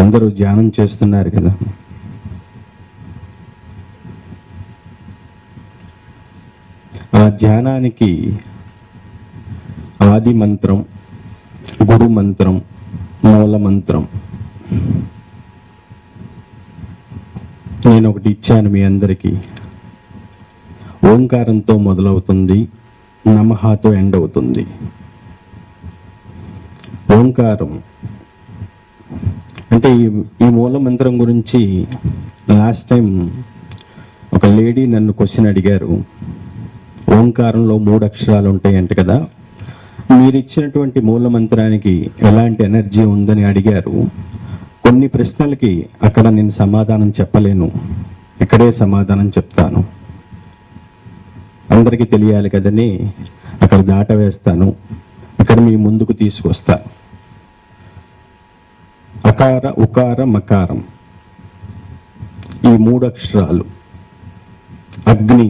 అందరూ ధ్యానం చేస్తున్నారు కదా. ఆ ధ్యానానికి ఆది మంత్రం గురు మంత్రం మూల మంత్రం. నేను ఒకటి ఇచ్చాను మీ అందరికీ. ఓంకారంతో మొదలవుతుంది నమహాతో ఎండ్ అవుతుంది. ఓంకారం అంటే ఈ ఈ మూల మంత్రం గురించి లాస్ట్ టైం ఒక లేడీ నన్ను క్వశ్చన్ అడిగారు. ఓంకారంలో మూడు అక్షరాలు ఉంటాయంట కదా. మీరు ఇచ్చినటువంటి మూల మంత్రానికి ఎలాంటి ఎనర్జీ ఉందని అడిగారు. కొన్ని ప్రశ్నలకి అక్కడ నేను సమాధానం చెప్పలేను. ఇక్కడే సమాధానం చెప్తాను. అందరికీ తెలియాలి కదని. అక్కడ దాట వేస్తాను మీ ముందుకు తీసుకొస్తాను అకార ఉకార మకారం. ఈ మూడు అక్షరాలు అగ్ని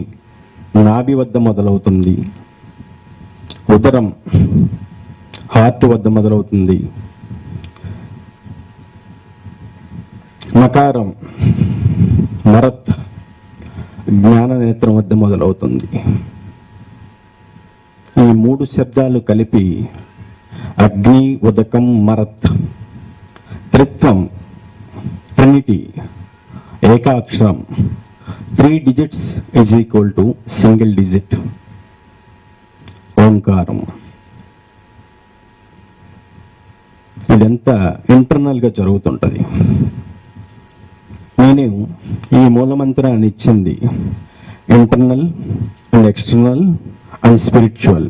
నాభి వద్ద మొదలవుతుంది. ఉదరం హార్ట్ వద్ద మొదలవుతుంది. మకారం మరత్ జ్ఞాన నేత్రం వద్ద మొదలవుతుంది. ఈ మూడు శబ్దాలు కలిపి అగ్ని ఉదకం మరత్ త్రిత్వం trinity ఏకాక్షరం. Three digits is equal to single digit ఓంకారం. ఇదంతా ఇంటర్నల్గా జరుగుతుంటుంది. నేను ఈ మూలమంత్రాన్ని ఇచ్చింది. Internal and external and spiritual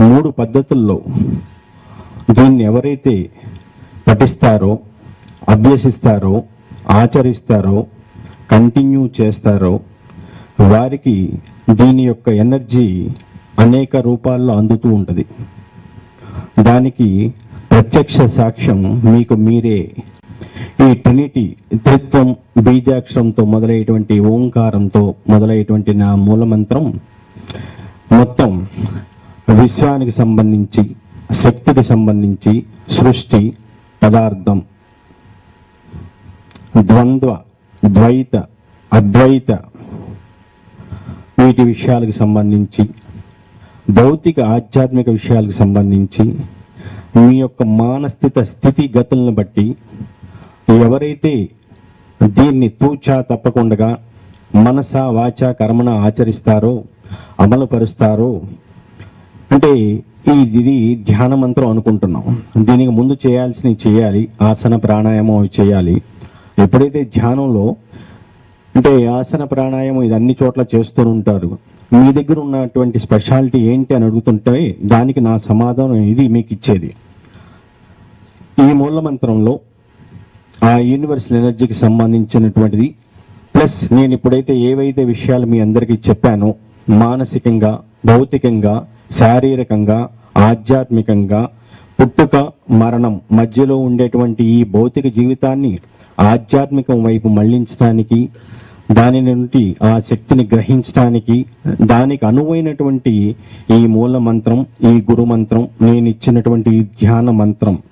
మూడు పద్ధతుల్లో దీన్ని ఎవరైతే పఠిస్తారో అభ్యసిస్తారో ఆచరిస్తారో కంటిన్యూ చేస్తారో వారికి దీని యొక్క ఎనర్జీ అనేక రూపాల్లో అందుతూ ఉంటుంది. దానికి ప్రత్యక్ష సాక్ష్యం మీకు మీరే. ఈ ట్రినిటీ త్రిత్వం బీజాక్షరంతో మొదలయ్యేటువంటి ఓంకారంతో మొదలయ్యేటువంటి నా మూలమంత్రం మొత్తం విశ్వానికి సంబంధించి శక్తికి సంబంధించి సృష్టి పదార్థం ద్వంద్వ ద్వైత అద్వైత వీటి విషయాలకు సంబంధించి భౌతిక ఆధ్యాత్మిక విషయాలకు సంబంధించి మీ యొక్క మానస్థిత స్థితిగతులను బట్టి ఎవరైతే దీన్ని తూచా తప్పకుండా మనస వాచ కర్మణ ఆచరిస్తారో అమలుపరుస్తారో అంటే ఇది ధ్యాన మంత్రం అనుకుంటున్నాం. దీనికి ముందు చేయాల్సినవి చేయాలి ఆసన ప్రాణాయామం అవి చేయాలి. ఎప్పుడైతే ధ్యానంలో అంటే ఆసన ప్రాణాయామం ఇది అన్ని చోట్ల చేస్తూ ఉంటారు. మీ దగ్గర ఉన్నటువంటి స్పెషాలిటీ ఏంటి అని అడుగుతుంటే దానికి నా సమాధానం ఇది మీకు ఇచ్చేది. ఈ మూల మంత్రంలో ఆ యూనివర్సల్ ఎనర్జీకి సంబంధించినటువంటిది ప్లస్ నేను ఇప్పుడైతే ఏవైతే విషయాలు మీ అందరికీ చెప్పానో మానసికంగా భౌతికంగా శారీరకంగా ఆధ్యాత్మికంగా పుట్టుక మరణం మధ్యలో ఉండేటువంటి ఈ భౌతిక జీవితాన్ని ఆధ్యాత్మికం వైపు మళ్ళించడానికి దాని నుండి ఆ శక్తిని గ్రహించడానికి దానికి అనువైనటువంటి ఈ మూల మంత్రం ఈ గురు మంత్రం నేను ఇచ్చినటువంటి ఈ ధ్యాన మంత్రం.